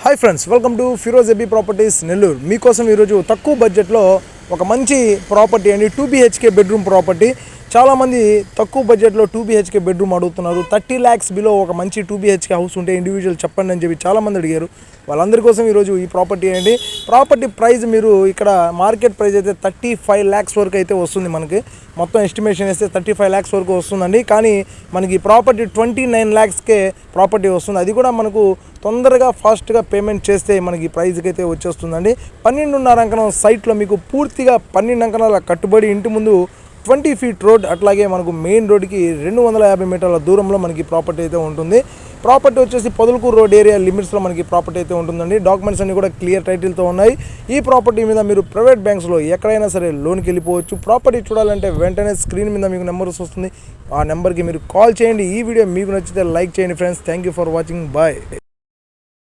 Hi friends welcome to Firoz AB properties Nellore మీకోసం ఈరోజు తక్కువ బడ్జెట్లో ఒక మంచి ప్రాపర్టీ అండి టూ బీహెచ్కే బెడ్రూమ్ ప్రాపర్టీ చాలామంది తక్కువ బడ్జెట్లో టూ బీహెచ్కే బెడ్రూమ్ అడుగుతున్నారు. థర్టీ ల్యాక్స్ బిలో ఒక మంచి టూ బీహెచ్కే హౌస్ ఉంటే ఇండివిజువల్ చెప్పండి అని చెప్పి చాలామంది అడిగారు. వాళ్ళందరి కోసం ఈరోజు ఈ ప్రాపర్టీ అండి ప్రాపర్టీ ప్రైస్ మీరు ఇక్కడ మార్కెట్ ప్రైస్ అయితే థర్టీ ఫైవ్ ల్యాక్స్ వరకు అయితే వస్తుంది మనకి. మొత్తం ఎస్టిమేషన్ వేస్తే థర్టీ ఫైవ్ ల్యాక్స్ వరకు వస్తుందండి. కానీ మనకి ప్రాపర్టీ ట్వంటీ నైన్ ల్యాక్స్కే ప్రాపర్టీ వస్తుంది. అది కూడా మనకు తొందరగా ఫాస్ట్గా పేమెంట్ చేస్తే మనకి ఈ ప్రైస్కి అయితే వచ్చేస్తుందండి. పన్నెండున్నర అంకణం సైట్లో మీకు పూర్తిగా పన్నెండు అంకణాల కట్టుబడి ఇంటి ముందు ట్వంటీ ఫీట్ రోడ్ అట్లాగే మనకు మెయిన్ రోడ్కి రెండు వందల యాభై మీటర్ల దూరంలో మనకి ప్రాపర్టీ అయితే ఉంటుంది. ప్రాపర్టీ వచ్చేసి పొదలకూరు రోడ్ ఏరియా లిమిట్స్లో మనకి ప్రాపర్టీ అయితే ఉంటుందండి. డాక్యుమెంట్స్ అన్ని కూడా క్లియర్ టైటిల్తో ఉన్నాయి. ఈ ప్రాపర్టీ మీద మీరు ప్రైవేట్ బ్యాంక్స్లో ఎక్కడైనా సరే లోన్కి వెళ్ళిపోవచ్చు. ప్రాపర్టీ చూడాలంటే వెంటనే స్క్రీన్ మీద మీకు నెంబర్ వస్తుంది. ఆ నెంబర్కి మీరు కాల్ చేయండి. ఈ వీడియో మీకు నచ్చితే లైక్ చేయండి friends. Thank you for watching. Bye.